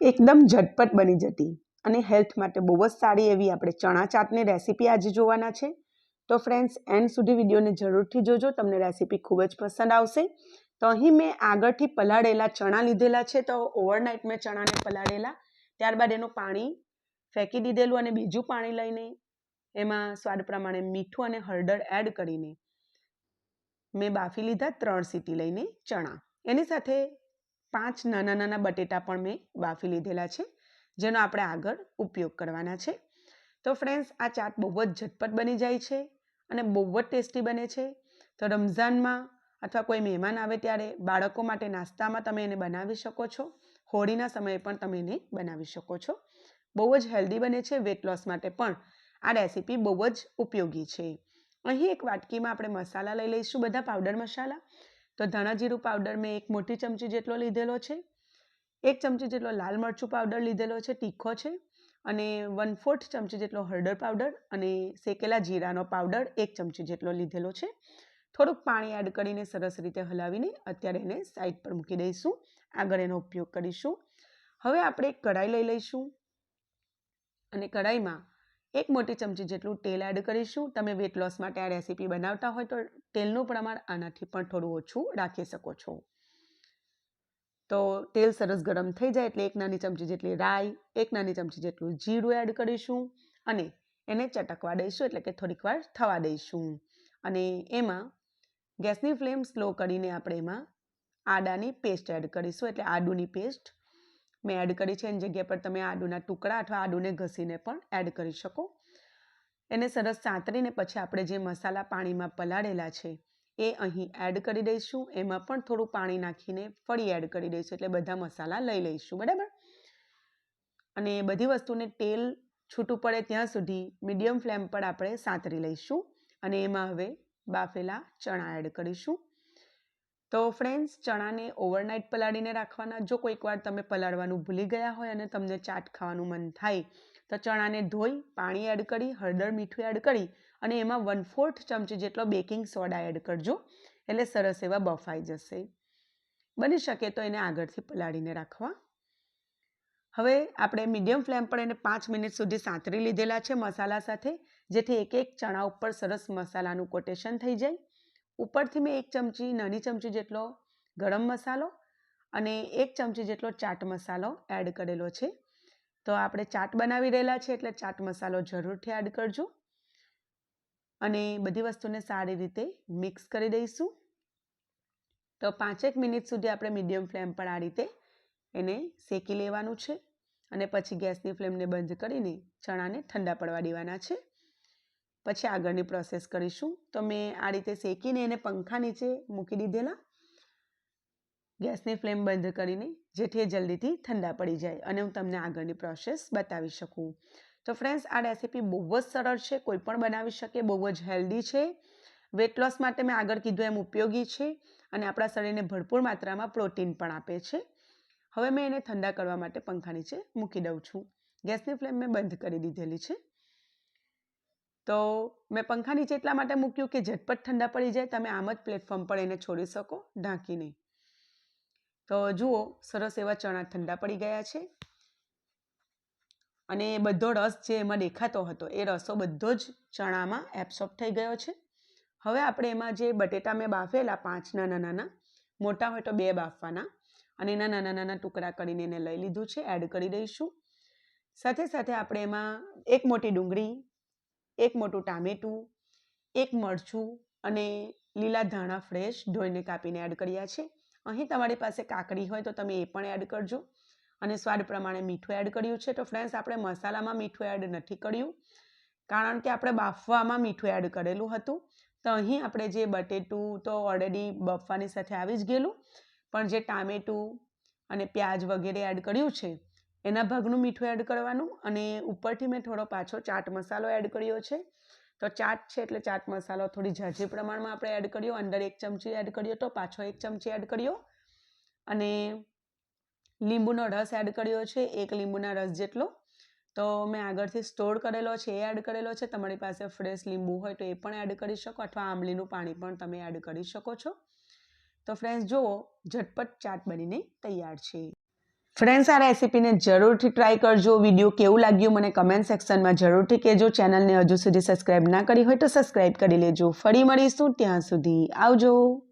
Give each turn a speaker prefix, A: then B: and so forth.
A: એકદમ ઝટપટ બની જતી અને હેલ્થ માટે બહુ જ સારી એવી આપણે ચણા ચાટની રેસીપી આજે જોવાના છે. તો ફ્રેન્ડ્સ, એન્ડ સુધી વિડીયોને જરૂરથી જોજો, તમને રેસીપી ખૂબ જ પસંદ આવશે. તો અહીં મેં આગળથી પલાળેલા ચણા લીધેલા છે, તો ઓવરનાઇટ મેં ચણાને પલાળેલા. ત્યારબાદ એનું પાણી ફેંકી દીધેલું અને બીજું પાણી લઈને એમાં સ્વાદ પ્રમાણે મીઠું અને હળદર એડ કરીને મેં બાફી લીધા ત્રણ સીટી લઈને ચણા. એની સાથે પાંચ નાના નાના બટેટા પણ મેં બાફી લીધેલા છે, જેનો આપણે આગળ ઉપયોગ કરવાના છે. તો ફ્રેન્ડ્સ આ ચાટ બહુ જ ઝટપટ બની જાય છે અને બહુ જ ટેસ્ટી બને છે. તો રમઝાનમાં અથવા કોઈ મહેમાન આવે ત્યારે બાળકો માટે નાસ્તામાં તમે એને બનાવી શકો છો, હોળીના સમયે પણ તમે એને બનાવી શકો છો. બહુ જ હેલ્ધી બને છે વેટ લોસ માટે પણ. આ રેસીપી બહુ જ ઉપયોગી છે. અહીં એક વાટકીમાં આપણે મસાલા લઈ લઈશું, બધા પાવડર મસાલા. તો ધાણા જીરું પાવડર મેં એક મોટી ચમચી જેટલો લીધેલો છે. એક ચમચી જેટલો લાલ મરચું પાવડર લીધેલો છે, તીખો છે. અને વન ફોર્થ ચમચી જેટલો હળદર પાવડર અને શેકેલા જીરાનો પાવડર એક ચમચી જેટલો લીધેલો છે. થોડુંક પાણી એડ કરીને સરસ રીતે હલાવીને અત્યારે એને સાઈડ પર મૂકી દઈશું. આગળ એનો ઉપયોગ કરીશું. હવે આપણે કઢાઈ લઈ લઈશું. અને કઢાઈમાં એક મોટી ચમચી જેટલું તેલ એડ કરીશું. તમે વેટ લોસ માટે આ રેસીપી બનાવતા હોય તો તેલનું પ્રમાણ આનાથી પણ થોડું ઓછું રાખી શકો છો. તો તેલ સરસ ગરમ થઈ જાય એટલે એક નાની ચમચી જેટલી રાઈ, એક નાની ચમચી જેટલું જીરું એડ કરીશું અને એને ચટકવા દઈશું એટલે કે થોડીક વાર થવા દઈશું. અને એમાં ગેસની ફ્લેમ સ્લો કરીને આપણે એમાં આદાની પેસ્ટ એડ કરીશું એટલે આદુની પેસ્ટ મેં એડ કરી છે એની જગ્યા પર તમે આદુના ટુકડા અથવા આદુને ઘસીને પણ એડ કરી શકો. એને સરસ સાંતરીને પછી આપણે જે મસાલા પાણીમાં પલાળેલા છે, એ અહીં એડ કરી દઈશું. એમાં પણ થોડું પાણી નાખીને ફરી એડ કરી દઈશું એટલે બધા મસાલા લઈ લઈશું, બરાબર? અને બધી વસ્તુને તેલ છૂટું પડે ત્યાં સુધી મીડિયમ ફ્લેમ પર આપણે સાંતરી લઈશું અને એમાં હવે બાફેલા ચણા એડ કરીશું. તો ફ્રેન્ડ્સ ચણાને ઓવરનાઇટ પલાળીને રાખવાના. જો કોઈક વાર તમે પલાળવાનું ભૂલી ગયા હોય અને તમને ચાટ ખાવાનું મન થાય, તો ચણાને ધોઈ, પાણી એડ કરી, હળદર, મીઠું એડ કરી અને એમાં વન ફોર્થ ચમચી જેટલો બેકિંગ સોડા એડ કરજો. એટલે સરસ એવા બફાઈ જશે. બની શકે તો એને આગળથી પલાળીને રાખવા. હવે આપણે મીડિયમ ફ્લેમ પર એને પાંચ મિનિટ સુધી સાંતરી લીધેલા છે મસાલા સાથે, જેથી એક એક ચણા ઉપર સરસ મસાલાનું કોટેશન થઈ જાય. ઉપરથી મેં એક ચમચી નાની ચમચી જેટલો ગરમ મસાલો અને એક ચમચી જેટલો ચાટ મસાલો એડ કરેલો છે. તો આપણે ચાટ બનાવી રહેલા છે એટલે ચાટ મસાલો જરૂરથી એડ કરજો. અને બધી વસ્તુને સારી રીતે મિક્સ કરી દઈશું. તો પાંચેક મિનિટ સુધી આપણે મીડિયમ ફ્લેમ પર આ રીતે એને શેકી લેવાનું છે. અને પછી ગેસની ફ્લેમને બંધ કરીને ચણાને ઠંડા પડવા દેવાના છે. પછી આગળની પ્રોસેસ કરીશું. તો મેં આ રીતે શેકીને એને પંખા નીચે મૂકી દીધેલા. ગેસની ફ્લેમ બંધ કરીને જેથી એ જલ્દીથી ઠંડા પડી જાય અને હું તમને આગળની પ્રોસેસ બતાવી શકું. તો ફ્રેન્ડ્સ આ રેસીપી બહુ જ સરળ છે, કોઈ પણ બનાવી શકે, બહુ જ હેલ્ધી છે. વેટ લોસ માટે મેં આગળ કીધું એમ ઉપયોગી છે અને આપણા શરીરને ભરપૂર માત્રામાં પ્રોટીન પણ આપે છે. હવે મેં એને ઠંડા કરવા માટે પંખા નીચે મૂકી દઉં છું. ગેસની ફ્લેમ મેં બંધ કરી દીધેલી છે. તો મેં પંખા નીચે એટલા માટે મૂક્યું કે ઝટપટ ઠંડા પડી જાય, તમે આમ જ પ્લેટફોર્મ પર એને છોડી શકો ઢાંકીને તો જુઓ, સરસ એવા ચણા ઠંડા પડી ગયા છે. અને બધો રસ જે એમાં દેખાતો હતો, એ રસો બધો જ ચણામાં એબ્સોર્બ થઈ ગયો છે. હવે આપણે એમાં જે બટેટા મેં બાફેલા પાંચ નાના નાના મોટા હોય તો બે બાફવાના, અને એના નાના નાના ટુકડા કરીને એને લઈ લીધું છે એડ કરી દઈશું. સાથે સાથે આપણે એમાં એક મોટી ડુંગળી એક મોટું ટામેટું, એક મરચું અને લીલા ધાણા ફ્રેશ ધોઈને કાપીને એડ કર્યા છે. અહીં તમારી પાસે કાકડી હોય તો તમે એ પણ એડ કરજો. અને સ્વાદ પ્રમાણે મીઠું એડ કર્યું છે. તો ફ્રેન્ડ્સ, આપણે મસાલામાં મીઠું એડ નથી કર્યું. કારણ કે આપણે બાફવામાં મીઠું એડ કરેલું હતું. તો અહીં આપણે જે બટેટું તો ઓલરેડી બફવાની સાથે આવી જ ગયેલું. પણ જે ટામેટું અને પ્યાજ વગેરે એડ કર્યું છે એના ભાગનું મીઠું એડ કરવાનું અને ઉપરથી મેં થોડો પાછો ચાટ મસાલો એડ કર્યો છે. તો ચાટ છે એટલે ચાટ મસાલો થોડી ઝાઝી પ્રમાણમાં આપણે એડ કર્યો, અંદર એક ચમચી એડ કર્યો તો પાછો એક ચમચી એડ કર્યો. અને લીંબુનો રસ એડ કર્યો છે, એક લીંબુના રસ જેટલો. તો મેં આગળથી સ્ટોર કરેલો છે, એ એડ કરેલો છે. તમારી પાસે ફ્રેશ લીંબુ હોય તો એ પણ એડ કરી શકો અથવા આંબલીનું પાણી પણ તમે એડ કરી શકો છો. તો ફ્રેન્ડ્સ, જુઓ, ઝટપટ ચાટ બનીને તૈયાર છે. ફ્રેન્ડ્સ, આ રેસીપીને જરૂરથી ટ્રાય કરજો. વીડિયો કેવું લાગ્યું મને કમેન્ટ સેક્શનમાં જરૂરથી કહેજો. ચેનલને હજુ સુધી સબસ્ક્રાઈબ ના કરી હોય તો સબસ્ક્રાઈબ કરી લેજો. ફરી મળીશું ત્યાં સુધી. આવજો.